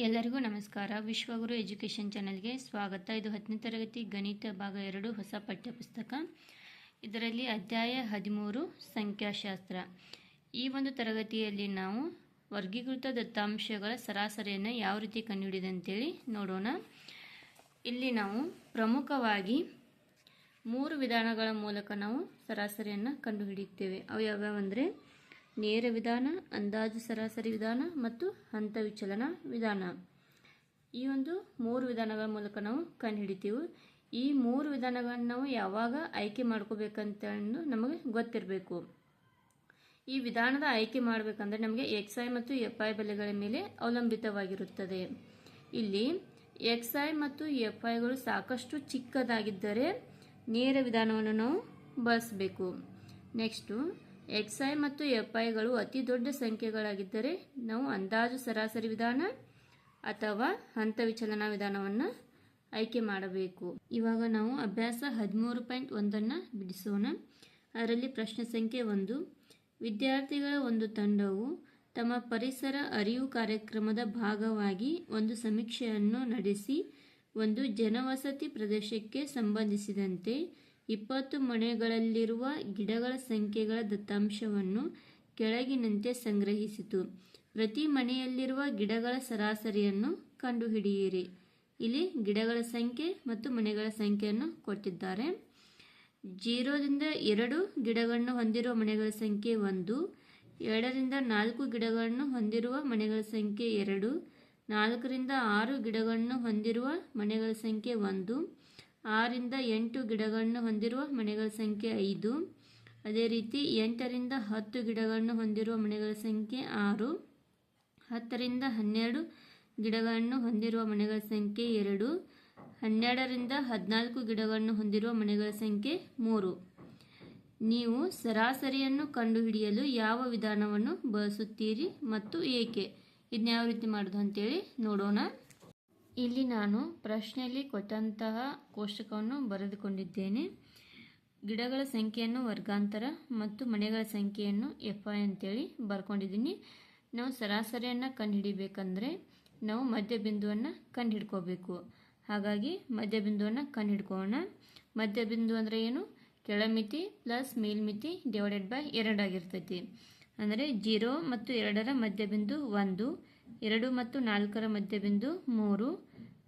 ಎಲ್ಲರಿಗೂ ನಮಸ್ಕಾರ. ವಿಶ್ವಗುರು ಎಜುಕೇಷನ್ ಚಾನಲ್ಗೆ ಸ್ವಾಗತ. ಇದು ಹತ್ತನೇ ತರಗತಿ ಗಣಿತ ಭಾಗ ಎರಡು, ಹೊಸ ಪಠ್ಯಪುಸ್ತಕ. ಇದರಲ್ಲಿ ಅಧ್ಯಾಯ ಹದಿಮೂರು, ಸಂಖ್ಯಾಶಾಸ್ತ್ರ. ಈ ಒಂದು ತರಗತಿಯಲ್ಲಿ ನಾವು ವರ್ಗೀಕೃತ ದತ್ತಾಂಶಗಳ ಸರಾಸರಿಯನ್ನು ಯಾವ ರೀತಿ ಕಂಡುಹಿಡಿದೆ ಅಂತೇಳಿ ನೋಡೋಣ. ಇಲ್ಲಿ ನಾವು ಪ್ರಮುಖವಾಗಿ ಮೂರು ವಿಧಾನಗಳ ಮೂಲಕ ನಾವು ಸರಾಸರಿಯನ್ನು ಕಂಡುಹಿಡಿಯುತ್ತೇವೆ. ಅವು ಯಾವ್ಯಾವಂದರೆ ನೇರ ವಿಧಾನ, ಅಂದಾಜು ಸರಾಸರಿ ವಿಧಾನ ಮತ್ತು ಹಂತ ವಿಚಲನ ವಿಧಾನ. ಈ ಒಂದು ಮೂರು ವಿಧಾನಗಳ ಮೂಲಕ ನಾವು ಕಂಡುಹಿಡಿತೀವಿ. ಈ ಮೂರು ವಿಧಾನಗಳನ್ನು ನಾವು ಯಾವಾಗ ಆಯ್ಕೆ ಮಾಡ್ಕೋಬೇಕಂತ ನಮಗೆ ಗೊತ್ತಿರಬೇಕು. ಈ ವಿಧಾನದ ಆಯ್ಕೆ ಮಾಡಬೇಕಂದ್ರೆ ನಮಗೆ ಎಕ್ಸ್ ಐ ಮತ್ತು ಎಫ್ ಐ ಬೆಲೆಗಳ ಮೇಲೆ ಅವಲಂಬಿತವಾಗಿರುತ್ತದೆ. ಇಲ್ಲಿ ಎಕ್ಸ್ ಐ ಮತ್ತು ಎಫ್ ಐಗಳು ಸಾಕಷ್ಟು ಚಿಕ್ಕದಾಗಿದ್ದರೆ ನೇರ ವಿಧಾನವನ್ನು ನಾವು ಬಳಸಬೇಕು. ನೆಕ್ಸ್ಟು ಎಕ್ಸ್ ಐ ಮತ್ತು ಎಫ್ ಐಗಳು ಅತಿ ದೊಡ್ಡ ಸಂಖ್ಯೆಗಳಾಗಿದ್ದರೆ ನಾವು ಅಂದಾಜು ಸರಾಸರಿ ವಿಧಾನ ಅಥವಾ ಹಂತ ವಿಚಲನ ವಿಧಾನವನ್ನು ಆಯ್ಕೆ ಮಾಡಬೇಕು. ಇವಾಗ ನಾವು ಅಭ್ಯಾಸ ಹದಿಮೂರು ಪಾಯಿಂಟ್ ಒಂದನ್ನು ಬಿಡಿಸೋಣ. ಅದರಲ್ಲಿ ಪ್ರಶ್ನೆ ಸಂಖ್ಯೆ ಒಂದು. ವಿದ್ಯಾರ್ಥಿಗಳ ಒಂದು ತಂಡವು ತಮ್ಮ ಪರಿಸರ ಅರಿವು ಕಾರ್ಯಕ್ರಮದ ಭಾಗವಾಗಿ ಒಂದು ಸಮೀಕ್ಷೆಯನ್ನು ನಡೆಸಿ ಒಂದು ಜನವಸತಿ ಪ್ರದೇಶಕ್ಕೆ ಸಂಬಂಧಿಸಿದಂತೆ ಇಪ್ಪತ್ತು ಮನೆಗಳಲ್ಲಿರುವ ಗಿಡಗಳ ಸಂಖ್ಯೆಗಳ ದತ್ತಾಂಶವನ್ನು ಕೆಳಗಿನಂತೆ ಸಂಗ್ರಹಿಸಿತು. ಪ್ರತಿ ಮನೆಯಲ್ಲಿರುವ ಗಿಡಗಳ ಸರಾಸರಿಯನ್ನು ಕಂಡುಹಿಡಿಯಿರಿ. ಇಲ್ಲಿ ಗಿಡಗಳ ಸಂಖ್ಯೆ ಮತ್ತು ಮನೆಗಳ ಸಂಖ್ಯೆಯನ್ನು ಕೊಟ್ಟಿದ್ದಾರೆ. ಜೀರೋದಿಂದ ಎರಡು ಗಿಡಗಳನ್ನು ಹೊಂದಿರುವ ಮನೆಗಳ ಸಂಖ್ಯೆ ಒಂದು, ಎರಡರಿಂದ ನಾಲ್ಕು ಗಿಡಗಳನ್ನು ಹೊಂದಿರುವ ಮನೆಗಳ ಸಂಖ್ಯೆ ಎರಡು, ನಾಲ್ಕರಿಂದ ಆರು ಗಿಡಗಳನ್ನು ಹೊಂದಿರುವ ಮನೆಗಳ ಸಂಖ್ಯೆ ಒಂದು ಆರಿಂದ ಎಂಟು ಗಿಡಗಳನ್ನು ಹೊಂದಿರುವ ಮನೆಗಳ ಸಂಖ್ಯೆ ಐದು. ಅದೇ ರೀತಿ ಎಂಟರಿಂದ ಹತ್ತು ಗಿಡಗಳನ್ನು ಹೊಂದಿರುವ ಮನೆಗಳ ಸಂಖ್ಯೆ ಆರು. ಹತ್ತರಿಂದ ಹನ್ನೆರಡು ಗಿಡಗಳನ್ನು ಹೊಂದಿರುವ ಮನೆಗಳ ಸಂಖ್ಯೆ ಎರಡು. ಹನ್ನೆರಡರಿಂದ ಹದಿನಾಲ್ಕು ಗಿಡಗಳನ್ನು ಹೊಂದಿರುವ ಮನೆಗಳ ಸಂಖ್ಯೆ ಮೂರು. ನೀವು ಸರಾಸರಿಯನ್ನು ಕಂಡುಹಿಡಿಯಲು ಯಾವ ವಿಧಾನವನ್ನು ಬಳಸುತ್ತೀರಿ ಮತ್ತು ಏಕೆ? ಇದನ್ನ ಯಾವ ರೀತಿ ಮಾಡೋದು ಅಂತೇಳಿ ನೋಡೋಣ. ಇಲ್ಲಿ ನಾನು ಪ್ರಶ್ನೆಯಲ್ಲಿ ಕೊಟ್ಟಂತಹ ಕೋಷ್ಟಕವನ್ನು ಬರೆದುಕೊಂಡಿದ್ದೇನೆ. ಗಿಡಗಳ ಸಂಖ್ಯೆಯನ್ನು ವರ್ಗಾಂತರ ಮತ್ತು ಮನೆಗಳ ಸಂಖ್ಯೆಯನ್ನು ಎಫ್ ಐ ಅಂತೇಳಿ ಬರ್ಕೊಂಡಿದ್ದೀನಿ. ನಾವು ಸರಾಸರಿಯನ್ನು ಕಂಡುಹಿಡಿಬೇಕಂದ್ರೆ ನಾವು ಮಧ್ಯಬಿಂದುವನ್ನು ಕಂಡುಹಿಡ್ಕೋಬೇಕು. ಹಾಗಾಗಿ ಮಧ್ಯಬಿಂದುವನ್ನು ಕಂಡುಹಿಡ್ಕೋಣ. ಮಧ್ಯಬಿಂದು ಅಂದರೆ ಏನು? ಕೆಳಮಿತಿ ಪ್ಲಸ್ ಮೇಲ್ಮಿತಿ ಡಿವೈಡೆಡ್ ಬೈ ಎರಡಾಗಿರ್ತೈತಿ ಅಂದರೆ ಜೀರೋ ಮತ್ತು ಎರಡರ ಮಧ್ಯಬಿಂದು ಒಂದು, ಎರಡು ಮತ್ತು ನಾಲ್ಕರ ಮಧ್ಯಬಿಂದು ಮೂರು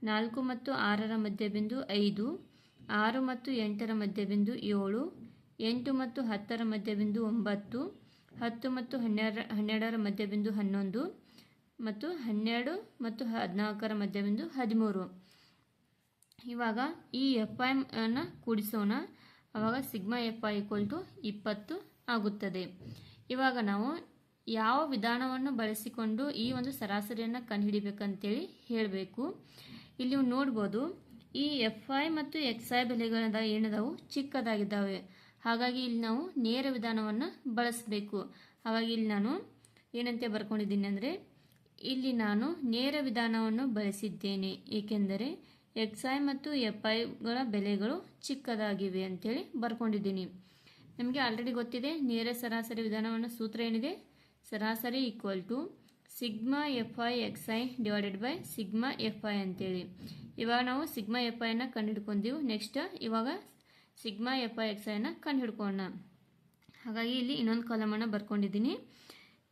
ನಾಲ್ಕು ಮತ್ತು ಆರರ ಮಧ್ಯಬಿಂದು ಐದು, ಆರು ಮತ್ತು ಎಂಟರ ಮಧ್ಯಬಿಂದು ಏಳು, ಎಂಟು ಮತ್ತು ಹತ್ತರ ಮಧ್ಯಬಿಂದು ಒಂಬತ್ತು, ಹತ್ತು ಮತ್ತು ಹನ್ನೆರಡ, ಹನ್ನೆರಡರ ಮಧ್ಯಬಿಂದು ಹನ್ನೊಂದು ಮತ್ತು ಹನ್ನೆರಡು ಮತ್ತು ಹದಿನಾಲ್ಕರ ಮಧ್ಯಬಿಂದು ಹದಿಮೂರು. ಇವಾಗ ಈ ಎಫ್ ಐ ಅನ್ನು ಕೂಡಿಸೋಣ. ಆವಾಗ sigma F I equal to ಇಪ್ಪತ್ತು ಆಗುತ್ತದೆ. ಇವಾಗ ನಾವು ಯಾವ ವಿಧಾನವನ್ನು ಬಳಸಿಕೊಂಡು ಈ ಒಂದು ಸರಾಸರಿಯನ್ನು ಕಂಡುಹಿಡಿಬೇಕಂತೇಳಿ ಹೇಳಬೇಕು. ಇಲ್ಲಿ ನೀವು ನೋಡ್ಬೋದು, ಈ ಎಫ್ ಐ ಮತ್ತು ಎಕ್ಸ್ ಐ ಬೆಲೆಗಳದ ಏನದಾವು? ಚಿಕ್ಕದಾಗಿದ್ದಾವೆ. ಹಾಗಾಗಿ ಇಲ್ಲಿ ನಾವು ನೇರ ವಿಧಾನವನ್ನು ಬಳಸಬೇಕು. ಹಾಗಾಗಿ ಇಲ್ಲಿ ನಾನು ಏನಂತೆ ಬರ್ಕೊಂಡಿದ್ದೀನಿ ಅಂದರೆ, ಇಲ್ಲಿ ನಾನು ನೇರ ವಿಧಾನವನ್ನು ಬಳಸಿದ್ದೇನೆ. ಏಕೆಂದರೆ ಎಕ್ಸ್ ಐ ಮತ್ತು ಎಫ್ ಐಗಳ ಬೆಲೆಗಳು ಚಿಕ್ಕದಾಗಿವೆ ಅಂತೇಳಿ ಬರ್ಕೊಂಡಿದ್ದೀನಿ. ನಮಗೆ ಆಲ್ರೆಡಿ ಗೊತ್ತಿದೆ, ನೇರ ಸರಾಸರಿ ವಿಧಾನವನ್ನು ಸೂತ್ರ ಏನಿದೆ? ಸರಾಸರಿ equal to sigma F I X I divided by sigma F I ಅಂತೇಳಿ. ಇವಾಗ ನಾವು ಸಿಗ್ಮಾ ಎಫ್ ಐನ ಕಂಡುಹಿಡ್ಕೊಂಡೀವಿ ನೆಕ್ಸ್ಟ್ ಇವಾಗ ಸಿಗ್ಮಾ ಎಫ್ ಐ ಎಕ್ಸ್ ಐನ ಕಂಡುಹಿಡ್ಕೊಳ್ಳೋಣ ಹಾಗಾಗಿ ಇಲ್ಲಿ ಇನ್ನೊಂದು ಕಾಲಮನ್ನು ಬರ್ಕೊಂಡಿದ್ದೀನಿ.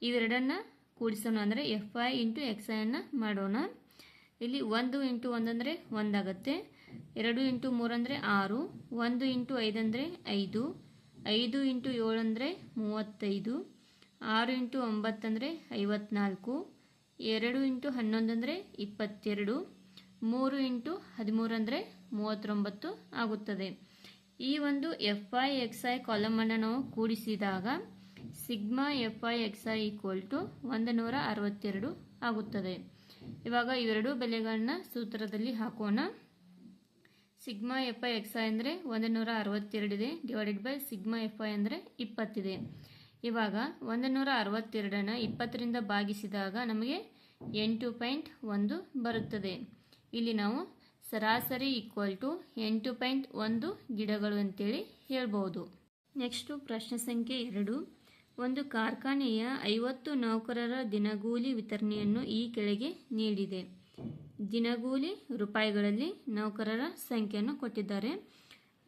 ಇವೆರಡನ್ನು ಕೂಡಿಸೋಣ ಅಂದರೆ ಎಫ್ ಐ ಇಂಟು ಎಕ್ಸ್ ಐಯನ್ನು ಮಾಡೋಣ. ಇಲ್ಲಿ ಒಂದು ಇಂಟು ಒಂದಂದರೆ ಒಂದಾಗತ್ತೆ ಎರಡು ಇಂಟು ಮೂರಂದರೆ ಆರು. ಒಂದು ಇಂಟು ಐದಂದರೆ ಐದು. ಐದು ಇಂಟು ಏಳು ಅಂದರೆ ಮೂವತ್ತೈದು. ಆರು ಇಂಟು ಒಂಬತ್ತಂದರೆ ಐವತ್ನಾಲ್ಕು, ಎರಡು ಇಂಟು ಹನ್ನೊಂದು ಅಂದರೆ ಇಪ್ಪತ್ತೆರಡು, ಮೂರು ಇಂಟು ಹದಿಮೂರು ಅಂದರೆ ಮೂವತ್ತೊಂಬತ್ತು ಆಗುತ್ತದೆ. ಈ ಒಂದು ಎಫ್ ಐ ಎಕ್ಸ್ ಐ ಕಾಲಮನ್ನು ನಾವು ಕೂಡಿಸಿದಾಗ sigma F I X I equal to ಒಂದು ನೂರ ಅರವತ್ತೆರಡು ಆಗುತ್ತದೆ. ಇವಾಗ ಇವೆರಡೂ ಬೆಲೆಗಳನ್ನ ಸೂತ್ರದಲ್ಲಿ ಹಾಕೋಣ. Sigma F I X I ಅಂದರೆ ಒಂದು ನೂರ ಅರವತ್ತೆರಡಿದೆ, divided by sigma F I ಅಂದರೆ ಇಪ್ಪತ್ತಿದೆ. ಇವಾಗ ಒಂದು ನೂರ ಅರವತ್ತೆರಡನ್ನು ಇಪ್ಪತ್ತರಿಂದ ಭಾಗಿಸಿದಾಗ ನಮಗೆ ಎಂಟು ಪಾಯಿಂಟ್ ಒಂದು ಬರುತ್ತದೆ. ಇಲ್ಲಿ ನಾವು ಸರಾಸರಿ ಈಕ್ವಲ್ ಟು ಎಂಟು ಪಾಯಿಂಟ್ ಒಂದು ಗಿಡಗಳು ಅಂತೇಳಿ ಹೇಳ್ಬೋದು. ನೆಕ್ಸ್ಟು ಪ್ರಶ್ನೆ ಸಂಖ್ಯೆ ಎರಡು. ಒಂದು ಕಾರ್ಖಾನೆಯ ಐವತ್ತು ನೌಕರರ ದಿನಗೂಲಿ ವಿತರಣೆಯನ್ನು ಈ ಕೆಳಗೆ ನೀಡಿದೆ. ದಿನಗೂಲಿ ರೂಪಾಯಿಗಳಲ್ಲಿ ನೌಕರರ ಸಂಖ್ಯೆಯನ್ನು ಕೊಟ್ಟಿದ್ದಾರೆ.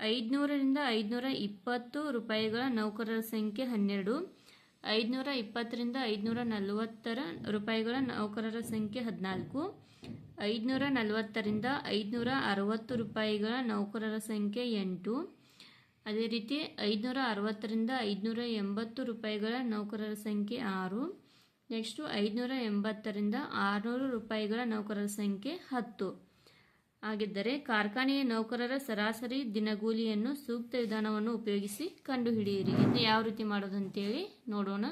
ಐದುನೂರರಿಂದ ಐದುನೂರ ಇಪ್ಪತ್ತು ರೂಪಾಯಿಗಳ ನೌಕರರ ಸಂಖ್ಯೆ ಹನ್ನೆರಡು. ಐದುನೂರ ಇಪ್ಪತ್ತರಿಂದ ಐದುನೂರ ನಲವತ್ತರ ರೂಪಾಯಿಗಳ ನೌಕರರ ಸಂಖ್ಯೆ ಹದಿನಾಲ್ಕು. ಐದುನೂರ ನಲವತ್ತರಿಂದ ಐದುನೂರ ಅರವತ್ತು ರೂಪಾಯಿಗಳ ನೌಕರರ ಸಂಖ್ಯೆ ಎಂಟು. ಅದೇ ರೀತಿ ಐದುನೂರ ಅರವತ್ತರಿಂದ ಐದುನೂರ ಎಂಬತ್ತು ರೂಪಾಯಿಗಳ ನೌಕರರ ಸಂಖ್ಯೆ ಆರು. ನೆಕ್ಸ್ಟು ಐದುನೂರ ಎಂಬತ್ತರಿಂದ ಆರುನೂರು ರೂಪಾಯಿಗಳ ನೌಕರರ ಸಂಖ್ಯೆ ಹತ್ತು. ಹಾಗಿದ್ದರೆ ಕಾರ್ಖಾನೆಯ ನೌಕರರ ಸರಾಸರಿ ದಿನಗೂಲಿಯನ್ನು ಸೂಕ್ತ ವಿಧಾನವನ್ನು ಉಪಯೋಗಿಸಿ ಕಂಡುಹಿಡಿಯಿರಿ. ಇದನ್ನು ಯಾವ ರೀತಿ ಮಾಡೋದು ಅಂತೇಳಿ ನೋಡೋಣ.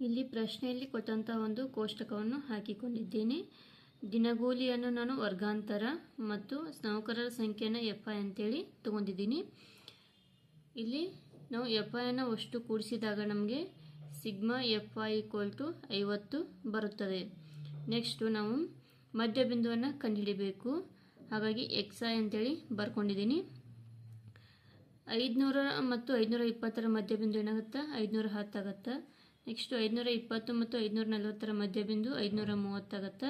ಇಲ್ಲಿ ಪ್ರಶ್ನೆಯಲ್ಲಿ ಕೊಟ್ಟಂತಹ ಒಂದು ಕೋಷ್ಟಕವನ್ನು ಹಾಕಿಕೊಂಡಿದ್ದೇನೆ. ದಿನಗೂಲಿಯನ್ನು ನಾನು ವರ್ಗಾಂತರ ಮತ್ತು ನೌಕರರ ಸಂಖ್ಯೆಯನ್ನು ಎಫ್ ಐ ಅಂತೇಳಿ ತಗೊಂಡಿದ್ದೀನಿ. ಇಲ್ಲಿ ನಾವು ಎಫ್ ಅನ್ನು ಅಷ್ಟು ಕೂಡಿಸಿದಾಗ ನಮಗೆ sigma F I equal to ಐವತ್ತು ಬರುತ್ತದೆ. ನೆಕ್ಸ್ಟು ನಾವು ಮಧ್ಯಬಿಂದುವನ್ನು ಕಂಡುಹಿಡಿಬೇಕು. ಹಾಗಾಗಿ ಎಕ್ಸ್ ಐ ಅಂತೇಳಿ ಬರ್ಕೊಂಡಿದ್ದೀನಿ. ಐದುನೂರ ಮತ್ತು ಐದುನೂರ ಇಪ್ಪತ್ತರ ಮಧ್ಯಬಿಂದು ಏನಾಗುತ್ತೆ? ಐದುನೂರ ಹತ್ತಾಗತ್ತೆ ನೆಕ್ಸ್ಟು ಐದುನೂರ ಇಪ್ಪತ್ತು ಮತ್ತು ಐದುನೂರ ನಲವತ್ತರ ಮಧ್ಯಬಿಂದು ಐದುನೂರ ಮೂವತ್ತಾಗತ್ತೆ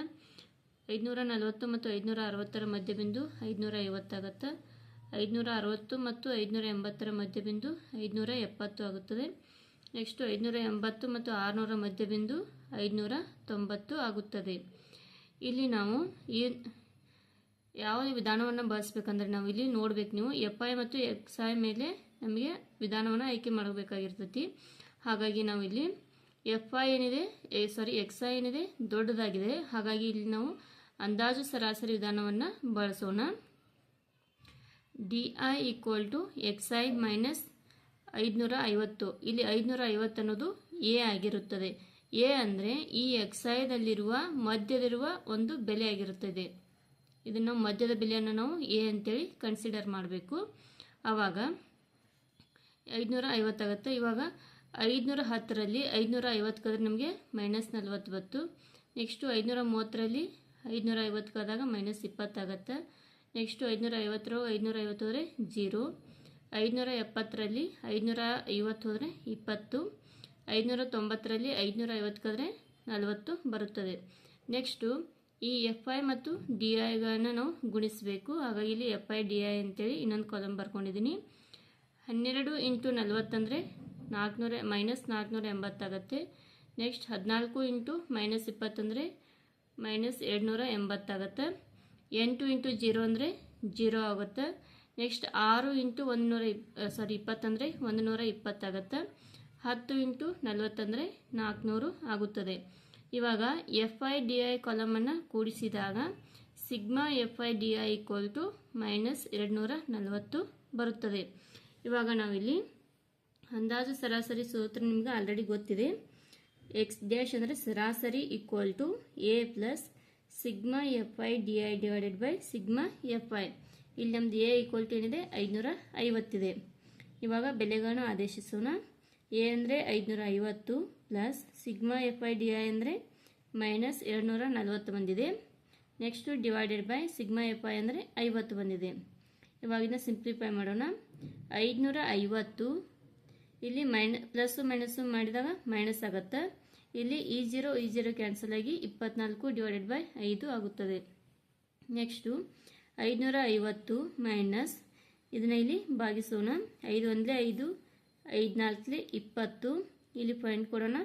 ಐದುನೂರ ನಲವತ್ತು ಮತ್ತು ಐದುನೂರ ಅರವತ್ತರ ಮಧ್ಯಬಿಂದು ಐದುನೂರ ಐವತ್ತಾಗತ್ತೆ ಐದುನೂರ ಅರವತ್ತು ಮತ್ತು ಐದುನೂರ ಎಂಬತ್ತರ ಮಧ್ಯಬಿಂದು ಐದುನೂರ ಎಪ್ಪತ್ತು ಆಗುತ್ತದೆ. ನೆಕ್ಸ್ಟು ಐದುನೂರ ಎಂಬತ್ತು ಮತ್ತು ಆರುನೂರ ಮಧ್ಯಬಿಂದು ಐದುನೂರ ತೊಂಬತ್ತು ಆಗುತ್ತದೆ. ಇಲ್ಲಿ ನಾವು ಈ ಯಾವ ವಿಧಾನವನ್ನು ಬಳಸ್ಬೇಕಂದ್ರೆ ನಾವು ಇಲ್ಲಿ ನೋಡ್ಬೇಕು ನೀವು ಎಫ್ ಐ ಮತ್ತು ಎಕ್ಸ್ ಐ ಮೇಲೆ ನಮಗೆ ವಿಧಾನವನ್ನು ಆಯ್ಕೆ ಮಾಡಬೇಕಾಗಿರ್ತೈತಿ. ಹಾಗಾಗಿ ನಾವು ಇಲ್ಲಿ ಎಫ್ ಐ ಏನಿದೆ ಸಾರಿ ಎಕ್ಸ್ ಐ ಏನಿದೆ, ದೊಡ್ಡದಾಗಿದೆ. ಹಾಗಾಗಿ ಇಲ್ಲಿ ನಾವು ಅಂದಾಜು ಸರಾಸರಿ ವಿಧಾನವನ್ನು ಬಳಸೋಣ. D I equal to X I minus ಐದುನೂರ ಐವತ್ತು ಇಲ್ಲಿ ಐದುನೂರ ಐವತ್ತು ಅನ್ನೋದು ಎ ಆಗಿರುತ್ತದೆ. ಎ ಅಂದರೆ ಈ ಎಕ್ಸ್ ಐದಲ್ಲಿರುವ ಮಧ್ಯದಲ್ಲಿರುವ ಒಂದು ಬೆಲೆ ಆಗಿರುತ್ತದೆ. ಇದನ್ನು ಮಧ್ಯದ ಬೆಲೆಯನ್ನು ನಾವು ಎ ಅಂತೇಳಿ ಕನ್ಸಿಡರ್ ಮಾಡಬೇಕು. ಆವಾಗ ಐದುನೂರ ಐವತ್ತಾಗುತ್ತೆ ಇವಾಗ ಐದುನೂರ ಹತ್ತರಲ್ಲಿ ಐದುನೂರ ಐವತ್ತು ಕದ್ರೆ ನಮಗೆ ಮೈನಸ್ ನಲ್ವತ್ತು ಬತ್ತು ನೆಕ್ಸ್ಟು ಐದುನೂರ ಮೂವತ್ತರಲ್ಲಿ ಐದುನೂರ ಐವತ್ತಕ್ಕಾದಾಗ ಮೈನಸ್ ಇಪ್ಪತ್ತಾಗತ್ತೆ. ನೆಕ್ಸ್ಟು ಐದುನೂರ ಐವತ್ತರ ಐದುನೂರ ಐವತ್ತು ಹೋದರೆ ಜೀರೋ ಐದುನೂರ ಎಪ್ಪತ್ತರಲ್ಲಿ ಐದುನೂರ ಐವತ್ತು ಹೋದರೆ ಇಪ್ಪತ್ತು. ಐದುನೂರ ತೊಂಬತ್ತರಲ್ಲಿ ಐದುನೂರ ಐವತ್ತು ಕದ್ರೆ ನಲವತ್ತು ಬರುತ್ತದೆ. ನೆಕ್ಸ್ಟು ಈ ಎಫ್ ಐ ಮತ್ತು ಡಿ ಐಗಳನ್ನು ನಾವು ಗುಣಿಸಬೇಕು. ಹಾಗಾಗಿ ಇಲ್ಲಿ ಎಫ್ ಐ ಡಿ ಐ ಅಂತೇಳಿ ಇನ್ನೊಂದು ಕಾಲಮ್ ಬರ್ಕೊಂಡಿದ್ದೀನಿ ಹನ್ನೆರಡು ಇಂಟು ನಲ್ವತ್ತಂದರೆ ನಾಲ್ಕುನೂರ ಮೈನಸ್ ನಾಲ್ಕುನೂರ ಎಂಬತ್ತಾಗತ್ತೆ ನೆಕ್ಸ್ಟ್ ಹದಿನಾಲ್ಕು ಇಂಟು ಮೈನಸ್ ಇಪ್ಪತ್ತಂದರೆ ಮೈನಸ್ ಎರಡುನೂರ ಎಂಬತ್ತಾಗತ್ತೆ ಎಂಟು ಇಂಟು ಜೀರೋ ಅಂದರೆ ಜೀರೋ ಆಗುತ್ತೆ. ನೆಕ್ಸ್ಟ್ ಆರು ಇಂಟು ಒಂದು ನೂರ ಇಪ್ ಸಾರಿ ಇಪ್ಪತ್ತಂದರೆ ಒಂದು ನೂರ ಇಪ್ಪತ್ತಾಗತ್ತೆ ಹತ್ತು ಇಂಟು ನಲ್ವತ್ತಂದರೆ ನಾಲ್ಕುನೂರು ಆಗುತ್ತದೆ. ಇವಾಗ ಎಫ್ ಐ ಡಿ ಐ ಕಾಲಮನ್ನು ಕೂಡಿಸಿದಾಗ sigma F I D I equal to minus ಎರಡುನೂರ ನಲವತ್ತು ಬರುತ್ತದೆ. ಇವಾಗ ನಾವಿಲ್ಲಿ ಅಂದಾಜು ಸರಾಸರಿ ಸೂತ್ರ ನಿಮ್ಗೆ ಆಲ್ರೆಡಿ ಗೊತ್ತಿದೆ. ಎಕ್ಸ್ ಡ್ಯಾಶ್ ಅಂದರೆ ಸರಾಸರಿ equal to A plus sigma F I D I divided by sigma F I ಇಲ್ಲಿ ನಮ್ದು ಎ ಈಕ್ವಲ್ ಟು ಏನಿದೆ? ಐದುನೂರ ಐವತ್ತಿದೆ ಇವಾಗ ಬೆಲೆಗಳನ್ನು ಆದೇಶಿಸೋಣ. ಎ ಅಂದರೆ ಐದುನೂರ ಐವತ್ತು plus sigma F I D I ಅಂದರೆ ಮೈನಸ್ ಎರಡುನೂರ ನಲವತ್ತು ಬಂದಿದೆ. Next divided by sigma F I ಅಂದರೆ ಐವತ್ತು ಬಂದಿದೆ. ಇವಾಗಿನ ಸಿಂಪ್ಲಿಫೈ ಮಾಡೋಣ. ಐದುನೂರ ಐವತ್ತು. ಇಲ್ಲಿ ಮೈನ ಪ್ಲಸ್ಸು ಮೈನಸ್ಸು ಮಾಡಿದಾಗ ಮೈನಸ್ ಆಗುತ್ತೆ. ಇಲ್ಲಿ ಈ ಜೀರೋ ಈ ಜೀರೋ ಕ್ಯಾನ್ಸಲ್ ಆಗಿ ಇಪ್ಪತ್ನಾಲ್ಕು ಡಿವೈಡೆಡ್ ಬೈ ಐದು ಆಗುತ್ತದೆ. ನೆಕ್ಸ್ಟು ಐದುನೂರ ಐವತ್ತು ಮೈನಸ್ ಇದನ್ನ ಇಲ್ಲಿ ಭಾಗಿಸೋಣ. ಐದು ಒಂದಲೇ ಐದು ಐದು ನಾಲ್ಕಲೇ ಇಪ್ಪತ್ತು. ಇಲ್ಲಿ ಪಾಯಿಂಟ್ ಕೊಡೋಣ.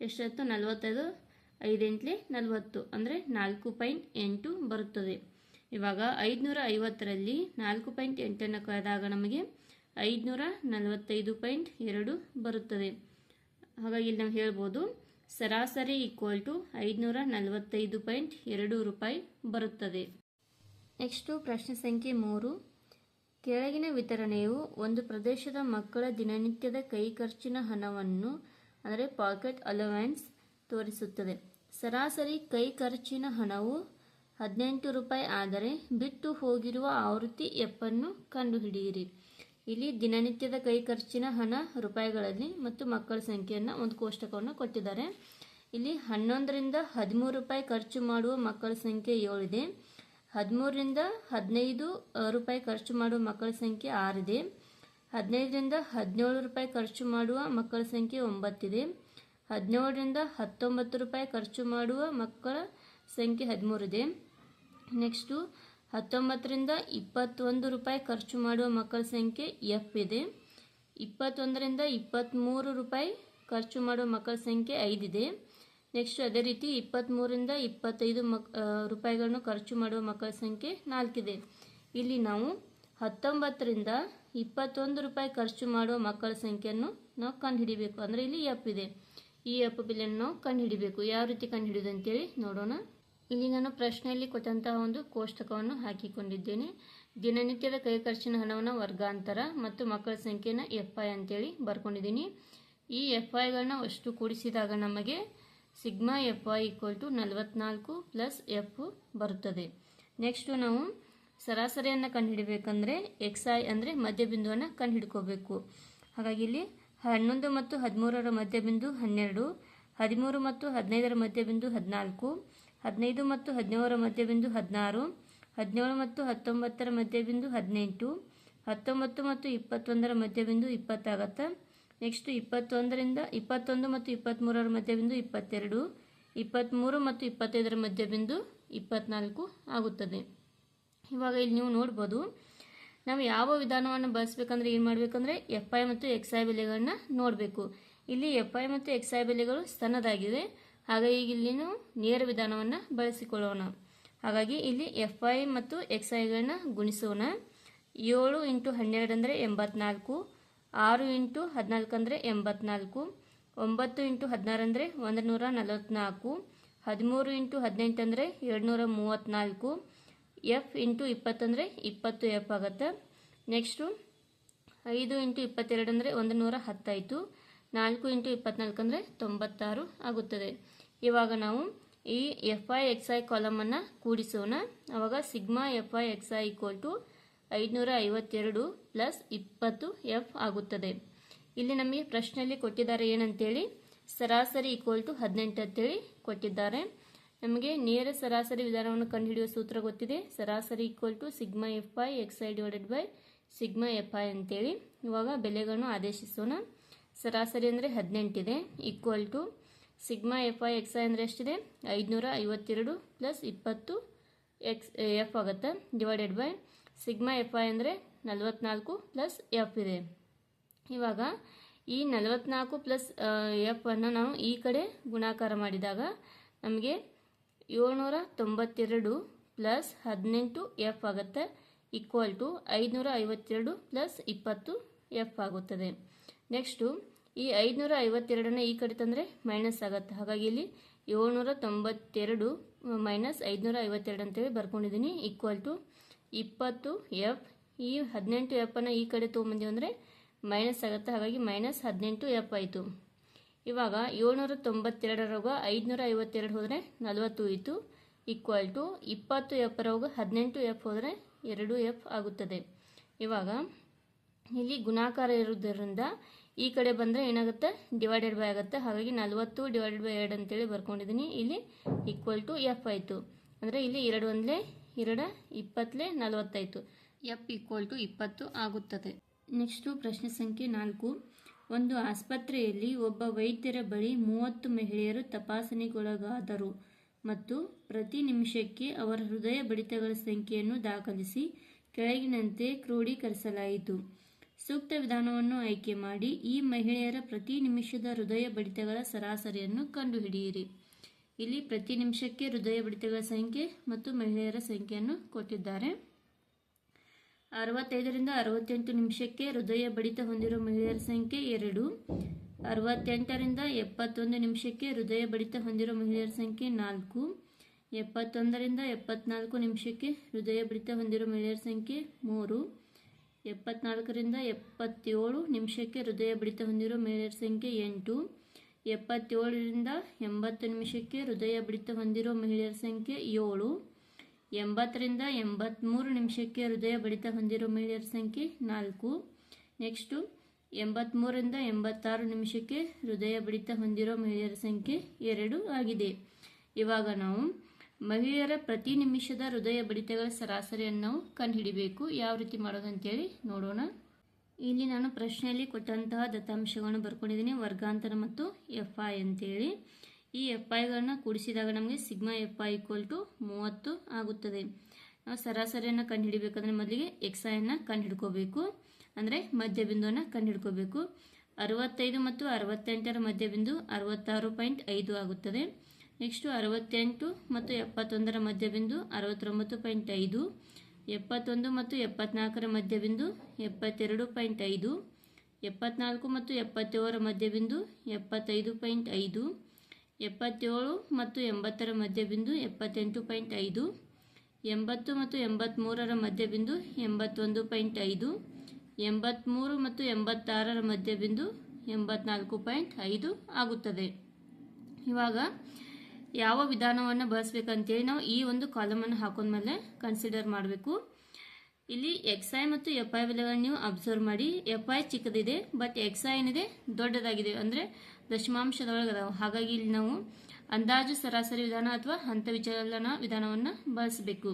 ಎಷ್ಟಾಯ್ತು ನಲವತ್ತೈದು. ಐದೆಂಟ್ಲೆ ನಲವತ್ತು. ಅಂದರೆ ನಾಲ್ಕು ಪಾಯಿಂಟ್ ಎಂಟು ಬರುತ್ತದೆ. ಇವಾಗ ಐದುನೂರ ಐವತ್ತರಲ್ಲಿ ನಾಲ್ಕು ಪಾಯಿಂಟ್ ಎಂಟನ್ನು ಕಳೆದಾಗ ನಮಗೆ ಐದುನೂರ ನಲವತ್ತೈದು ಪಾಯಿಂಟ್ ಎರಡು ಬರುತ್ತದೆ. ಹಾಗಾಗಿ ಇಲ್ಲಿ ನಾವು ಹೇಳ್ಬೋದು, ಸರಾಸರಿ ಈಕ್ವಲ್ ಟು ಐದುನೂರ ನಲವತ್ತೈದು ಪಾಯಿಂಟ್ ಎರಡು ರೂಪಾಯಿ ಬರುತ್ತದೆ. ನೆಕ್ಸ್ಟು ಪ್ರಶ್ನೆ ಸಂಖ್ಯೆ ಮೂರು. ಕೆಳಗಿನ ವಿತರಣೆಯು ಒಂದು ಪ್ರದೇಶದ ಮಕ್ಕಳ ದಿನನಿತ್ಯದ ಕೈ ಖರ್ಚಿನ ಹಣವನ್ನು ಅಂದರೆ ಪಾಕೆಟ್ ಅಲವೆನ್ಸ್ ತೋರಿಸುತ್ತದೆ. ಸರಾಸರಿ ಕೈ ಖರ್ಚಿನ ಹಣವು ಹದಿನೆಂಟು ರೂಪಾಯಿ ಆದರೆ ಬಿಟ್ಟು ಹೋಗಿರುವ ಆವೃತ್ತಿ ಎಪ್ಪನ್ನು ಕಂಡುಹಿಡಿಯಿರಿ. ಇಲ್ಲಿ ದಿನನಿತ್ಯದ ಕೈ ಖರ್ಚಿನ ಹಣ ರೂಪಾಯಿಗಳಲ್ಲಿ ಮತ್ತು ಮಕ್ಕಳ ಸಂಖ್ಯೆಯನ್ನು ಒಂದು ಕೋಷ್ಟಕವನ್ನು ಕೊಟ್ಟಿದ್ದಾರೆ. ಇಲ್ಲಿ ಹನ್ನೊಂದರಿಂದ ಹದಿಮೂರು ರೂಪಾಯಿ ಖರ್ಚು ಮಾಡುವ ಮಕ್ಕಳ ಸಂಖ್ಯೆ ಏಳಿದೆ. ಹದಿಮೂರರಿಂದ ಹದಿನೈದು ರೂಪಾಯಿ ಖರ್ಚು ಮಾಡುವ ಮಕ್ಕಳ ಸಂಖ್ಯೆ ಆರಿದೆ. ಹದಿನೈದರಿಂದ ಹದಿನೇಳು ರೂಪಾಯಿ ಖರ್ಚು ಮಾಡುವ ಮಕ್ಕಳ ಸಂಖ್ಯೆ ಒಂಬತ್ತಿದೆ. ಹದಿನೇಳರಿಂದ ಹತ್ತೊಂಬತ್ತು ರೂಪಾಯಿ ಖರ್ಚು ಮಾಡುವ ಮಕ್ಕಳ ಸಂಖ್ಯೆ ಹದಿಮೂರಿದೆ. ನೆಕ್ಸ್ಟು, ಹತ್ತೊಂಬತ್ತರಿಂದ ಇಪ್ಪತ್ತೊಂದು ರೂಪಾಯಿ ಖರ್ಚು ಮಾಡುವ ಮಕ್ಕಳ ಸಂಖ್ಯೆ ಎಫ್ ಇದೆ. ಇಪ್ಪತ್ತೊಂದರಿಂದ ಇಪ್ಪತ್ತ್ಮೂರು ರೂಪಾಯಿ ಖರ್ಚು ಮಾಡುವ ಮಕ್ಕಳ ಸಂಖ್ಯೆ ಐದಿದೆ ನೆಕ್ಸ್ಟ್, ಅದೇ ರೀತಿ ಇಪ್ಪತ್ತ್ಮೂರಿಂದ ಇಪ್ಪತ್ತೈದು ಮಕ್ ರೂಪಾಯಿಗಳನ್ನು ಖರ್ಚು ಮಾಡುವ ಮಕ್ಕಳ ಸಂಖ್ಯೆ ನಾಲ್ಕಿದೆ ಇಲ್ಲಿ ನಾವು ಹತ್ತೊಂಬತ್ತರಿಂದ ಇಪ್ಪತ್ತೊಂದು ರೂಪಾಯಿ ಖರ್ಚು ಮಾಡುವ ಮಕ್ಕಳ ಸಂಖ್ಯೆಯನ್ನು ನಾವು ಕಂಡುಹಿಡಿಬೇಕು. ಅಂದರೆ ಇಲ್ಲಿ ಎಫ್ ಇದೆ. ಈ ಎಫ್ ಬಿಲ್ಲನ್ನು ನಾವು ಕಂಡುಹಿಡಿಬೇಕು. ಯಾವ ರೀತಿ ಕಂಡುಹಿಡಿಯೋದು ಅಂತೇಳಿ ನೋಡೋಣ. ಇಲ್ಲಿ ನಾನು ಪ್ರಶ್ನೆಯಲ್ಲಿ ಕೊಟ್ಟಂತಹ ಒಂದು ಕೋಷ್ಟಕವನ್ನು ಹಾಕಿಕೊಂಡಿದ್ದೇನೆ. ದಿನನಿತ್ಯದ ಕೈ ಖರ್ಚಿನ ಹಣವನ್ನು ವರ್ಗಾಂತರ ಮತ್ತು ಮಕ್ಕಳ ಸಂಖ್ಯೆನ ಎಫ್ ಐ ಅಂತೇಳಿ ಬರ್ಕೊಂಡಿದ್ದೀನಿ. ಈ ಎಫ್ ಐಗಳನ್ನ ಅಷ್ಟು ಕೂಡಿಸಿದಾಗ ನಮಗೆ sigma F I equal to ನಲವತ್ನಾಲ್ಕು ಪ್ಲಸ್ ಎಫ್ ಬರುತ್ತದೆ. ನೆಕ್ಸ್ಟು ನಾವು ಸರಾಸರಿಯನ್ನು ಕಂಡುಹಿಡಬೇಕಂದ್ರೆ ಎಕ್ಸ್ ಐ ಅಂದರೆ ಮಧ್ಯಬಿಂದುವನ್ನು ಕಂಡುಹಿಡ್ಕೋಬೇಕು. ಹಾಗಾಗಿ ಇಲ್ಲಿ ಹನ್ನೊಂದು ಮತ್ತು ಹದಿಮೂರರ ಮಧ್ಯಬಿಂದು ಹನ್ನೆರಡು, ಹದಿಮೂರು ಮತ್ತು ಹದಿನೈದರ ಮಧ್ಯಬಿಂದು ಹದಿನಾಲ್ಕು, ಹದಿನೈದು ಮತ್ತು ಹದಿನೇಳರ ಮಧ್ಯಬಿಂದು ಹದಿನಾರು, ಹದಿನೇಳು ಮತ್ತು ಹತ್ತೊಂಬತ್ತರ ಮಧ್ಯಬಿಂದು ಹದಿನೆಂಟು, ಹತ್ತೊಂಬತ್ತು ಮತ್ತು ಇಪ್ಪತ್ತೊಂದರ ಮಧ್ಯಬಿಂದು ಇಪ್ಪತ್ತಾಗತ್ತೆ. ನೆಕ್ಸ್ಟ್ ಇಪ್ಪತ್ತೊಂದರಿಂದ ಇಪ್ಪತ್ತೊಂದು ಮತ್ತು ಇಪ್ಪತ್ತ್ಮೂರರ ಮಧ್ಯಬಿಂದು ಇಪ್ಪತ್ತೆರಡು ಇಪ್ಪತ್ತ್ಮೂರು ಮತ್ತು ಇಪ್ಪತ್ತೈದರ ಮಧ್ಯಬಿಂದು ಇಪ್ಪತ್ತ್ನಾಲ್ಕು ಆಗುತ್ತದೆ. ಇವಾಗ ಇಲ್ಲಿ ನೀವು ನೋಡ್ಬೋದು, ನಾವು ಯಾವ ವಿಧಾನವನ್ನು ಬಳಸಬೇಕಂದ್ರೆ ಏನು ಮಾಡಬೇಕಂದ್ರೆ ಎಫ್ ಐ ಮತ್ತು ಎಕ್ಸ್ ಐ ಬೆಲೆಗಳನ್ನ ನೋಡಬೇಕು. ಇಲ್ಲಿ ಎಫ್ ಐ ಮತ್ತು ಎಕ್ಸ್ ಐ ಬೆಲೆಗಳು ಸಣ್ಣದಾಗಿವೆ ಹಾಗಾಗಿ ಇಲ್ಲಿ ನೇರ ವಿಧಾನವನ್ನು ಬಳಸಿಕೊಳ್ಳೋಣ. ಹಾಗಾಗಿ ಇಲ್ಲಿ ಎಫ್ ಐ ಮತ್ತು ಎಕ್ಸ್ ಐಗಳನ್ನ ಗುಣಿಸೋಣ. ಏಳು ಇಂಟು ಹನ್ನೆರಡು ಅಂದರೆ ಎಂಬತ್ನಾಲ್ಕು, ಆರು ಇಂಟು ಹದಿನಾಲ್ಕು ಅಂದರೆ ಎಂಬತ್ನಾಲ್ಕು, ಒಂಬತ್ತು ಇಂಟು ಹದಿನಾರು ಅಂದರೆ ಒಂದು ನೂರ ನಲವತ್ತ್ನಾಲ್ಕು ಹದಿಮೂರು ಇಂಟು ಹದಿನೆಂಟು ಅಂದರೆ ಎರಡು ನೂರ ಮೂವತ್ತ್ನಾಲ್ಕು ಎಫ್ ಇಂಟು ಇಪ್ಪತ್ತಂದರೆ ಇಪ್ಪತ್ತು ಎಫ್ ಆಗುತ್ತೆ. ನೆಕ್ಸ್ಟು ಐದು ಇಂಟು ಇಪ್ಪತ್ತೆರಡು ಅಂದರೆ ಒಂದು ನೂರ ಹತ್ತಾಯಿತು. ನಾಲ್ಕು ಇಂಟು ಇಪ್ಪತ್ನಾಲ್ಕು ಅಂದರೆ ತೊಂಬತ್ತಾರು ಆಗುತ್ತದೆ. ಇವಾಗ ನಾವು ಈ ಎಫ್ ಐ ಎಕ್ಸ್ ಐ ಕಾಲಮನ್ನು ಕೂಡಿಸೋಣ. ಆವಾಗ sigma F I X I equal to ಐದುನೂರ ಐವತ್ತೆರಡು ಪ್ಲಸ್ ಇಪ್ಪತ್ತು ಎಫ್ ಆಗುತ್ತದೆ. ಇಲ್ಲಿ ನಮಗೆ ಪ್ರಶ್ನೆಯಲ್ಲಿ ಕೊಟ್ಟಿದ್ದಾರೆ ಏನಂತೇಳಿ? ಸರಾಸರಿ ಈಕ್ವಲ್ ಟು ಹದಿನೆಂಟು ಅಂತೇಳಿ ಕೊಟ್ಟಿದ್ದಾರೆ. ನಮಗೆ ನೇರ ಸರಾಸರಿ ವಿಧಾನವನ್ನು ಕಂಡುಹಿಡಿಯುವ ಸೂತ್ರ ಗೊತ್ತಿದೆ. ಸರಾಸರಿ equal to sigma F I X I divided by sigma F I ಅಂತೇಳಿ. ಇವಾಗ ಬೆಲೆಗಳನ್ನು ಆದೇಶಿಸೋಣ. ಸರಾಸರಿ ಅಂದರೆ ಹದಿನೆಂಟಿದೆ. Equal to sigma F I X I ಅಂದರೆ ಎಷ್ಟಿದೆ? ಐದುನೂರ ಐವತ್ತೆರಡು ಪ್ಲಸ್ ಇಪ್ಪತ್ತು ಎಕ್ಸ್ ಎಫ್ ಆಗುತ್ತೆ. Divided by sigma F I ಅಂದರೆ ನಲವತ್ನಾಲ್ಕು ಪ್ಲಸ್ ಎಫ್ ಇದೆ. ಇವಾಗ ಈ ನಲವತ್ನಾಲ್ಕು ಪ್ಲಸ್ ಎಫ್ ಅನ್ನು ನಾವು ಈ ಕಡೆ ಗುಣಾಕಾರ ಮಾಡಿದಾಗ ನಮಗೆ ಏಳ್ನೂರ ತೊಂಬತ್ತೆರಡು ಪ್ಲಸ್ ಹದಿನೆಂಟು ಎಫ್ ಆಗುತ್ತೆ ಈಕ್ವಲ್ ಟು ಐದುನೂರ ಐವತ್ತೆರಡು ಪ್ಲಸ್ ಇಪ್ಪತ್ತು ಎಫ್ ಆಗುತ್ತದೆ. ನೆಕ್ಸ್ಟು ಈ ಐದುನೂರ ಐವತ್ತೆರಡನ್ನ ಈ ಕಡೆ ತಂದರೆ ಮೈನಸ್ ಆಗುತ್ತೆ. ಹಾಗಾಗಿ ಇಲ್ಲಿ ಏಳ್ನೂರ ತೊಂಬತ್ತೆರಡು ಮೈನಸ್ ಐದುನೂರ ಐವತ್ತೆರಡು ಅಂತೇಳಿ ಬರ್ಕೊಂಡಿದ್ದೀನಿ. ಈಕ್ವಲ್ ಟು ಇಪ್ಪತ್ತು ಎಫ್. ಈ ಹದಿನೆಂಟು ಎಫನ್ನು ಈ ಕಡೆ ತೊಗೊಂಬಂದೀವಿ ಅಂದರೆ ಮೈನಸ್ ಆಗುತ್ತೆ. ಹಾಗಾಗಿ ಮೈನಸ್ ಹದಿನೆಂಟು ಎಫ್ ಆಯಿತು. ಇವಾಗ ಏಳ್ನೂರ ತೊಂಬತ್ತೆರಡರಾಗ ಐದುನೂರ ಐವತ್ತೆರಡು ಹೋದರೆ ನಲವತ್ತು ಇತ್ತು ಈಕ್ವಲ್ ಟು ಇಪ್ಪತ್ತು ಎಫ್ರಾಗ ಹದಿನೆಂಟು ಎಫ್ ಹೋದರೆ ಎರಡು ಎಫ್ ಆಗುತ್ತದೆ. ಇವಾಗ ಇಲ್ಲಿ ಗುಣಾಕಾರ ಇರೋದರಿಂದ ಈ ಕಡೆ ಬಂದರೆ ಏನಾಗುತ್ತೆ? ಡಿವೈಡೆಡ್ ಬೈ ಆಗುತ್ತೆ. ಹಾಗಾಗಿ ನಲವತ್ತು ಡಿವೈಡೆಡ್ ಬೈ ಎರಡು ಅಂತೇಳಿ ಬರ್ಕೊಂಡಿದ್ದೀನಿ. ಇಲ್ಲಿ ಈಕ್ವಲ್ ಟು ಎಫ್ ಆಯಿತು. ಅಂದರೆ ಇಲ್ಲಿ ಎರಡು ಒಂದಲೇ ಎರಡು ಇಪ್ಪತ್ತಲೇ ನಲವತ್ತಾಯಿತು. ಎಫ್ ಈಕ್ವಲ್ ಟು ಇಪ್ಪತ್ತು ಆಗುತ್ತದೆ. ನೆಕ್ಸ್ಟು ಪ್ರಶ್ನೆ ಸಂಖ್ಯೆ ನಾಲ್ಕು. ಒಂದು ಆಸ್ಪತ್ರೆಯಲ್ಲಿ ಒಬ್ಬ ವೈದ್ಯರ ಬಳಿ ಮೂವತ್ತು ಮಹಿಳೆಯರು ತಪಾಸಣೆಗೊಳಗಾದರು ಮತ್ತು ಪ್ರತಿ ನಿಮಿಷಕ್ಕೆ ಅವರ ಹೃದಯ ಬಡಿತಗಳ ಸಂಖ್ಯೆಯನ್ನು ದಾಖಲಿಸಿ ಕೆಳಗಿನಂತೆ ಕ್ರೋಢೀಕರಿಸಲಾಯಿತು. ಸೂಕ್ತ ವಿಧಾನವನ್ನು ಆಯ್ಕೆ ಮಾಡಿ ಈ ಮಹಿಳೆಯರ ಪ್ರತಿ ನಿಮಿಷದ ಹೃದಯ ಬಡಿತಗಳ ಸರಾಸರಿಯನ್ನು ಕಂಡುಹಿಡಿಯಿರಿ. ಇಲ್ಲಿ ಪ್ರತಿ ನಿಮಿಷಕ್ಕೆ ಹೃದಯ ಬಡಿತಗಳ ಸಂಖ್ಯೆ ಮತ್ತು ಮಹಿಳೆಯರ ಸಂಖ್ಯೆಯನ್ನು ಕೊಟ್ಟಿದ್ದಾರೆ. ಅರವತ್ತೈದರಿಂದ ಅರವತ್ತೆಂಟು ನಿಮಿಷಕ್ಕೆ ಹೃದಯ ಬಡಿತ ಹೊಂದಿರುವ ಮಹಿಳೆಯರ ಸಂಖ್ಯೆ ಎರಡು. ಅರವತ್ತೆಂಟರಿಂದ ಎಪ್ಪತ್ತೊಂದು ನಿಮಿಷಕ್ಕೆ ಹೃದಯ ಬಡಿತ ಹೊಂದಿರುವ ಮಹಿಳೆಯರ ಸಂಖ್ಯೆ ನಾಲ್ಕು. ಎಪ್ಪತ್ತೊಂದರಿಂದ ಎಪ್ಪತ್ನಾಲ್ಕು ನಿಮಿಷಕ್ಕೆ ಹೃದಯ ಬಡಿತ ಹೊಂದಿರುವ ಮಹಿಳೆಯರ ಸಂಖ್ಯೆ ಮೂರು. ಎಪ್ಪತ್ನಾಲ್ಕರಿಂದ ಎಪ್ಪತ್ತೇಳು ನಿಮಿಷಕ್ಕೆ ಹೃದಯ ಬಡಿತ ಹೊಂದಿರುವ ಮಹಿಳೆಯರ ಸಂಖ್ಯೆ ಎಂಟು. ಎಪ್ಪತ್ತೇಳರಿಂದ ಎಂಬತ್ತು ನಿಮಿಷಕ್ಕೆ ಹೃದಯ ಬಡಿತ ಹೊಂದಿರುವ ಮಹಿಳೆಯರ ಸಂಖ್ಯೆ ಏಳು. ಎಂಬತ್ತರಿಂದ ಎಂಬತ್ತ್ಮೂರು ನಿಮಿಷಕ್ಕೆ ಹೃದಯ ಬಡಿತ ಹೊಂದಿರೋ ಮಹಿಳೆಯರ ಸಂಖ್ಯೆ ನಾಲ್ಕು. ನೆಕ್ಸ್ಟು ಎಂಬತ್ತ್ಮೂರರಿಂದ ಎಂಬತ್ತಾರು ನಿಮಿಷಕ್ಕೆ ಹೃದಯ ಬಡಿತ ಹೊಂದಿರೋ ಮಹಿಳೆಯರ ಸಂಖ್ಯೆ ಎರಡು ಆಗಿದೆ. ಇವಾಗ ನಾವು ಮಹಿಳೆಯರ ಪ್ರತಿ ನಿಮಿಷದ ಹೃದಯ ಬಡಿತಗಳ ಸರಾಸರಿಯನ್ನು ನಾವು ಕಂಡುಹಿಡಿಬೇಕು. ಯಾವ ರೀತಿ ಮಾಡೋದು ಅಂತೇಳಿ ನೋಡೋಣ. ಇಲ್ಲಿ ನಾನು ಪ್ರಶ್ನೆಯಲ್ಲಿ ಕೊಟ್ಟಂತಹ ದತ್ತಾಂಶಗಳನ್ನು ಬರ್ಕೊಂಡಿದ್ದೀನಿ. ವರ್ಗಾಂತರ ಮತ್ತು ಎಫ್ ಐ ಅಂತೇಳಿ. ಈ ಎಫ್ ಐಗಳನ್ನ ಕೂಡಿಸಿದಾಗ ನಮಗೆ sigma F I equal to ಮೂವತ್ತು ಆಗುತ್ತದೆ. ನಾವು ಸರಾಸರಿಯನ್ನು ಕಂಡುಹಿಡಿಬೇಕಂದ್ರೆ ಮೊದಲಿಗೆ ಎಕ್ಸ್ ಐಯನ್ನು ಕಂಡುಹಿಡ್ಕೋಬೇಕು. ಅಂದರೆ ಮಧ್ಯಬಿಂದುವನ್ನು ಕಂಡುಹಿಡ್ಕೋಬೇಕು. ಅರವತ್ತೈದು ಮತ್ತು ಅರವತ್ತೆಂಟರ ಮಧ್ಯಬಿಂದು ಅರವತ್ತಾರು ಪಾಯಿಂಟ್ ಐದು ಆಗುತ್ತದೆ. ನೆಕ್ಸ್ಟು ಅರವತ್ತೆಂಟು ಮತ್ತು ಎಪ್ಪತ್ತೊಂದರ ಮಧ್ಯಬಿಂದು ಅರವತ್ತೊಂಬತ್ತು ಪಾಯಿಂಟ್ ಐದು. ಎಪ್ಪತ್ತೊಂದು ಮತ್ತು ಎಪ್ಪತ್ನಾಲ್ಕರ ಮಧ್ಯಬಿಂದು ಎಪ್ಪತ್ತೆರಡು ಪಾಯಿಂಟ್ ಐದು. ಎಪ್ಪತ್ನಾಲ್ಕು ಮತ್ತು ಎಪ್ಪತ್ತೇಳರ ಮಧ್ಯಬಿಂದು ಎಪ್ಪತ್ತೈದು ಪಾಯಿಂಟ್ ಐದು. ಎಪ್ಪತ್ತೇಳು ಮತ್ತು ಎಂಬತ್ತರ ಮಧ್ಯಬಿಂದು ಎಪ್ಪತ್ತೆಂಟು ಪಾಯಿಂಟ್ ಐದು, ಎಂಬತ್ತು ಮತ್ತು ಎಂಬತ್ತ್ಮೂರರ ಮಧ್ಯಬಿಂದು ಎಂಬತ್ತೊಂದು ಪಾಯಿಂಟ್ ಐದು ಎಂಬತ್ತ್ಮೂರು ಮತ್ತು ಎಂಬತ್ತಾರರ ಮಧ್ಯಬಿಂದು ಎಂಬತ್ನಾಲ್ಕು ಪಾಯಿಂಟ್ ಐದು ಆಗುತ್ತದೆ. ಇವಾಗ ಯಾವ ವಿಧಾನವನ್ನು ಬಳಸಬೇಕಂತೇಳಿ ನಾವು ಈ ಒಂದು ಕಾಲಮನ್ನು ಹಾಕೊಂಡ್ಮೇಲೆ ಕನ್ಸಿಡರ್ ಮಾಡಬೇಕು. ಇಲ್ಲಿ ಎಕ್ಸ್ ಐ ಮತ್ತು ಎಫ್ ಐ ಬೆಲೆಗಳನ್ನು ನೀವು ಅಬ್ಸರ್ವ್ ಮಾಡಿ. ಎಫ್ ಐ ಚಿಕ್ಕದಿದೆ ಬಟ್ ಎಕ್ಸ್ ಐ ಏನಿದೆ ದೊಡ್ಡದಾಗಿದೆ. ಅಂದರೆ ದಶಮಾಂಶದೊಳಗೆ ಅದಾವೆ ಹಾಗಾಗಿ ಇಲ್ಲಿ ನಾವು ಅಂದಾಜು ಸರಾಸರಿ ವಿಧಾನ ಅಥವಾ ಹಂತ ವಿಚಲನ ವಿಧಾನವನ್ನು ಬಳಸಬೇಕು.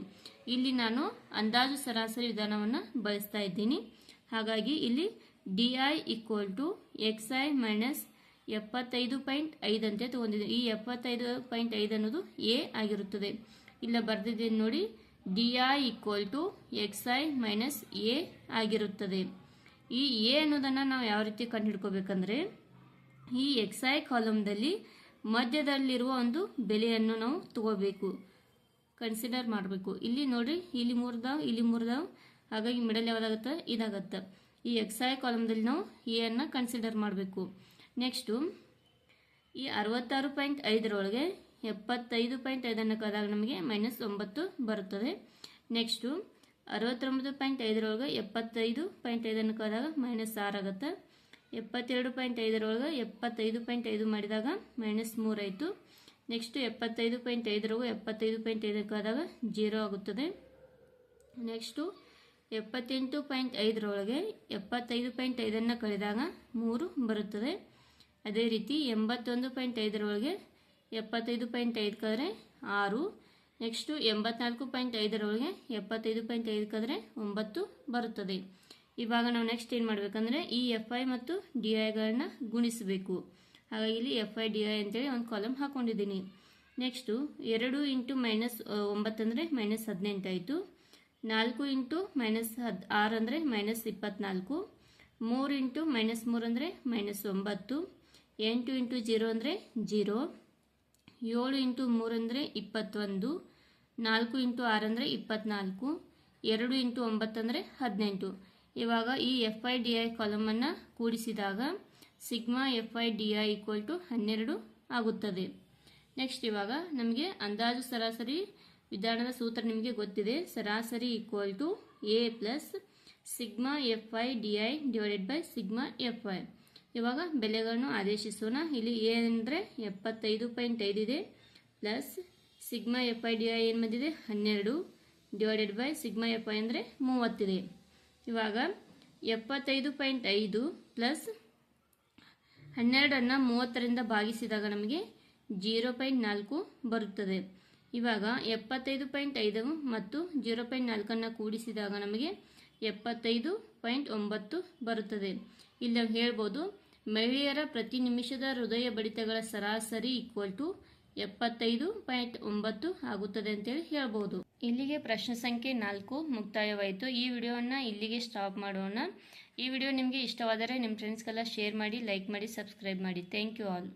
ಇಲ್ಲಿ ನಾನು ಅಂದಾಜು ಸರಾಸರಿ ವಿಧಾನವನ್ನು ಬಳಸ್ತಾ ಇದ್ದೀನಿ. ಹಾಗಾಗಿ ಇಲ್ಲಿ D I equal to X I minus ಎಪ್ಪತ್ತೈದು ಪಾಯಿಂಟ್ ಐದು ಅಂತ ತಗೊಂಡಿದ್ದೀನಿ. ಈ ಎಪ್ಪತ್ತೈದು ಪಾಯಿಂಟ್ ಐದು ಅನ್ನೋದು ಎ ಆಗಿರುತ್ತದೆ. ಇಲ್ಲ, ಬರೆದಿದ್ದೀನಿ ನೋಡಿ. D I equal to X I minus A ಆಗಿರುತ್ತದೆ. ಈ ಎ ಅನ್ನೋದನ್ನು ನಾವು ಯಾವ ರೀತಿ ಕಂಡುಹಿಡ್ಕೋಬೇಕಂದ್ರೆ ಈ ಎಕ್ಸ್ ಕಾಲಮ್ದಲ್ಲಿ ಮಧ್ಯದಲ್ಲಿರುವ ಒಂದು ಬೆಲೆಯನ್ನು ನಾವು ತಗೋಬೇಕು. ಕನ್ಸಿಡರ್ ಮಾಡಬೇಕು. ಇಲ್ಲಿ ನೋಡಿ ಇಲ್ಲಿ ಮೂರ್ದಾವ್ ಇಲ್ಲಿ ಮೂರ್ದಾವ್ ಹಾಗಾಗಿ ಮಿಡಲ್ ಯಾವ್ದಾಗತ್ತೆ? ಇದಾಗತ್ತೆ. ಈ ಎಕ್ಸ್ ಕಾಲಮ್ದಲ್ಲಿ ನಾವು ಎ ಅನ್ನು ಕನ್ಸಿಡರ್ ಮಾಡಬೇಕು. ನೆಕ್ಸ್ಟು ಈ ಅರವತ್ತಾರು ಪಾಯಿಂಟ್ ಐದರೊಳಗೆ ಎಪ್ಪತ್ತೈದು ಪಾಯಿಂಟ್ ಐದನ್ನು ಕಳೆದಾಗ ನಮಗೆ ಮೈನಸ್ ಒಂಬತ್ತು ಬರುತ್ತದೆ. ನೆಕ್ಸ್ಟು ಅರವತ್ತೊಂಬತ್ತು ಪಾಯಿಂಟ್ ಐದರೊಳಗೆ ಎಪ್ಪತ್ತೈದು ಪಾಯಿಂಟ್ ಐದನ್ನು ಕಳೆದಾಗ ಮೈನಸ್ ಆರು ಆಗುತ್ತೆ. ಎಪ್ಪತ್ತೆರಡು ಪಾಯಿಂಟ್ ಐದರೊಳಗೆ ಎಪ್ಪತ್ತೈದು ಪಾಯಿಂಟ್ ಐದು ಮಾಡಿದಾಗ ಮೈನಸ್ ಮೂರಾಯಿತು ನೆಕ್ಸ್ಟು ಎಪ್ಪತ್ತೈದು ಪಾಯಿಂಟ್ ಐದರೊಳಗೆ ಎಪ್ಪತ್ತೈದು ಪಾಯಿಂಟ್ ಐದಕ್ಕಾದಾಗ ಜೀರೋ ಆಗುತ್ತದೆ. ನೆಕ್ಸ್ಟು ಎಪ್ಪತ್ತೆಂಟು ಪಾಯಿಂಟ್ ಐದರೊಳಗೆ ಎಪ್ಪತ್ತೈದು ಪಾಯಿಂಟ್ ಐದನ್ನು ಕಳೆದಾಗ ಮೂರು ಬರುತ್ತದೆ. ಅದೇ ರೀತಿ ಎಂಬತ್ತೊಂದು ಪಾಯಿಂಟ್ ಐದರೊಳಗೆ ಎಪ್ಪತ್ತೈದು ಪಾಯಿಂಟ್ ಐದು ಆರು. ನೆಕ್ಸ್ಟು ಎಂಬತ್ನಾಲ್ಕು ಪಾಯಿಂಟ್ ಐದರೊಳಗೆ ಎಪ್ಪತ್ತೈದು ಪಾಯಿಂಟ್ ಐದು ಒಂಬತ್ತು ಬರುತ್ತದೆ. ಇವಾಗ ನಾವು ನೆಕ್ಸ್ಟ್ ಏನು ಮಾಡಬೇಕಂದ್ರೆ ಈ ಎಫ್ ಐ ಮತ್ತು ಡಿ ಐಗಳನ್ನ ಗುಣಿಸಬೇಕು. ಹಾಗಾಗಿ ಇಲ್ಲಿ ಎಫ್ ಐ ಡಿ ಐ ಅಂತೇಳಿ ಒಂದು ಕಾಲಮ್ ಹಾಕೊಂಡಿದ್ದೀನಿ. ನೆಕ್ಸ್ಟು ಎರಡು ಇಂಟು ಮೈನಸ್ ಒಂಬತ್ತಂದರೆ ಮೈನಸ್ ಹದಿನೆಂಟಾಯಿತು ನಾಲ್ಕು ಇಂಟು ಮೈನಸ್ ಹದ್ ಆರು ಅಂದರೆ ಮೈನಸ್ ಇಪ್ಪತ್ತ್ನಾಲ್ಕು ಮೂರು ಇಂಟು ಮೈನಸ್ ಮೂರು ಅಂದರೆ ಮೈನಸ್ ಒಂಬತ್ತು. ಎಂಟು ಇಂಟು ಜೀರೋ ಅಂದರೆ ಜೀರೋ. ಏಳು ಇಂಟು ಮೂರು ಅಂದರೆ ಇಪ್ಪತ್ತೊಂದು. ನಾಲ್ಕು ಇಂಟು ಆರು ಅಂದರೆ ಇಪ್ಪತ್ತ್ನಾಲ್ಕು ಎರಡು ಇಂಟು ಒಂಬತ್ತು ಅಂದರೆ ಹದಿನೆಂಟು. ಇವಾಗ ಈ ಎಫ್ ಐ ಡಿ ಐ ಕಾಲಮನ್ನು ಕೂಡಿಸಿದಾಗ sigma F I D I equal to ಹನ್ನೆರಡು ಆಗುತ್ತದೆ. ನೆಕ್ಸ್ಟ್ ಇವಾಗ ನಮಗೆ ಅಂದಾಜು ಸರಾಸರಿ ವಿಧಾನದ ಸೂತ್ರ ನಿಮಗೆ ಗೊತ್ತಿದೆ. ಸರಾಸರಿ equal to A plus sigma F I D I divided by sigma F I ಇವಾಗ ಬೆಲೆಗಳನ್ನು ಆದೇಶಿಸೋಣ. ಇಲ್ಲಿ ಎ ಅಂದರೆ ಎಪ್ಪತ್ತೈದು point ಐದಿದೆ plus sigma F I D I ಏನು ಬಂದಿದೆ? ಹನ್ನೆರಡು. Divided by sigma F I ಅಂದರೆ ಮೂವತ್ತಿದೆ. ಇವಾಗ ಎಪ್ಪತ್ತೈದು ಪಾಯಿಂಟ್ ಐದು ಪ್ಲಸ್ ಹನ್ನೆರಡನ್ನು ಮೂವತ್ತರಿಂದ ಭಾಗಿಸಿದಾಗ ನಮಗೆ ಜೀರೋ ಪಾಯಿಂಟ್ ನಾಲ್ಕು ಬರುತ್ತದೆ. ಇವಾಗ ಎಪ್ಪತ್ತೈದು ಪಾಯಿಂಟ್ ಐದು ಮತ್ತು ಜೀರೋ ಪಾಯಿಂಟ್ ನಾಲ್ಕನ್ನು ಕೂಡಿಸಿದಾಗ ನಮಗೆ ಎಪ್ಪತ್ತೈದು ಪಾಯಿಂಟ್ ಒಂಬತ್ತು ಬರುತ್ತದೆ. ಇಲ್ಲಿ ನಾವು ಹೇಳ್ಬೋದು, ಮಹಿಳೆಯರ ಪ್ರತಿ ನಿಮಿಷದ ಹೃದಯ ಬಡಿತಗಳ ಸರಾಸರಿ ಈಕ್ವಲ್ ಟು ಎಪ್ಪತ್ತೈದು ಪಾಯಿಂಟ್ ಒಂಬತ್ತು ಆಗುತ್ತದೆ ಅಂತೇಳಿ ಹೇಳ್ಬೋದು. ಇಲ್ಲಿಗೆ ಪ್ರಶ್ನೆ ಸಂಖ್ಯೆ ನಾಲ್ಕು ಮುಕ್ತಾಯವಾಯಿತು. ಈ ವಿಡಿಯೋವನ್ನು ಇಲ್ಲಿಗೆ ಸ್ಟಾಪ್ ಮಾಡೋಣ. ಈ ವಿಡಿಯೋ ನಿಮಗೆ ಇಷ್ಟವಾದರೆ ನಿಮ್ಮ ಫ್ರೆಂಡ್ಸ್ಗೆಲ್ಲ ಶೇರ್ ಮಾಡಿ ಲೈಕ್ ಮಾಡಿ ಸಬ್ಸ್ಕ್ರೈಬ್ ಮಾಡಿ. Thank you all